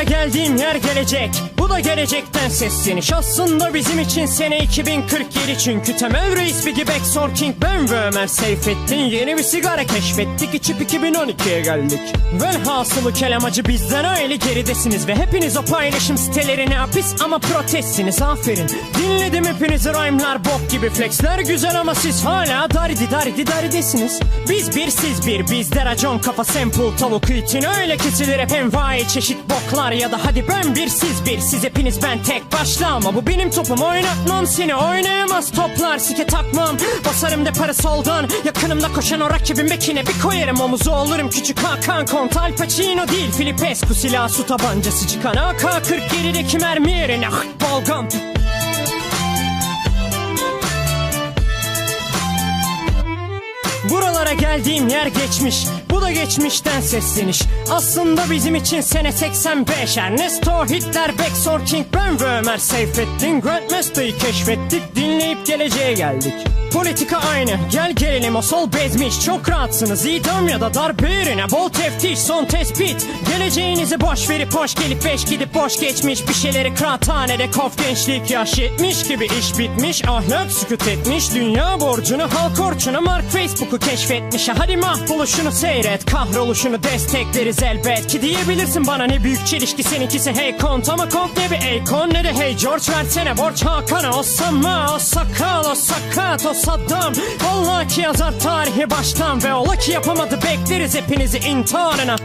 again. Geldiğim yer gelecek. Bu da gelecekten sesleniş Aslında bizim için sene 2047 Çünkü Temel Reis Biggie Backsour King Ben ve Ömer Seyfettin Yeni bir sigara keşfettik İçip 2012'ye geldik. Velhasılı kelamacı bizden aile geridesiniz. Ve hepiniz o paylaşım sitelerine hapis ama protestsiniz. Aferin. Dinledim hepinizi rhyme'lar bok gibi flexler Güzel ama siz hala daridi daridi daridesiniz. Biz bir siz bir. Bizde racon kafa sample tavuk için Öyle kesilir hep envai çeşit boklar Ya da hadi ben bir siz bir. Siz hepiniz ben tek başla Ama bu benim topum. Oynatmam seni oynayamaz toplar. Sike takmam basarım de para soldan. Yakınımda koşan o rakibin bekine bir koyarım. Omuzu olurum Küçük Hakan Kont. Al Pacino değil Filipescu silah su tabancası çıkan AK-47'deki mermi yerine balgam Buralara geldiğim yer geçmiş. Bu da geçmişten sesleniş. Aslında bizim için sene 85 Ernesto, Hitler, Becksour, King Ben ve Ömer Seyfettin Grandmaster'ı keşfettik. Dinleyip geleceğe geldik Politika aynı. Gel gelelim o sol bezmiş. Çok rahatsınız. İdam ya da darbe yerine Bol teftiş son tespit. Geleceğinizi boş verip hoş gelip beş gidip boş geçmiş. Bir şeyleri kıraathanede kof gençlik yaş yetmiş gibi iş bitmiş. Ahlak sükut etmiş. Dünya borcunu halk orçunu Mark Facebook'u keşfetmiş. Hadi mahvoluşunu seyret kahroluşunu destekleriz elbet Ki diyebilirsin bana ne büyük çelişki seninkisi. Hey kont Ama kont ne bir Akon ne de? Hey George versene borç Hakan'a. O sama o sakal o sakat o Saddam. Vallahi ki yazar tarihi baştan Ve ola ki yapamadı. Bekleriz hepinizi intiharına.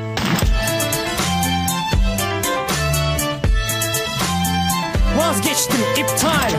Vazgeçtim iptal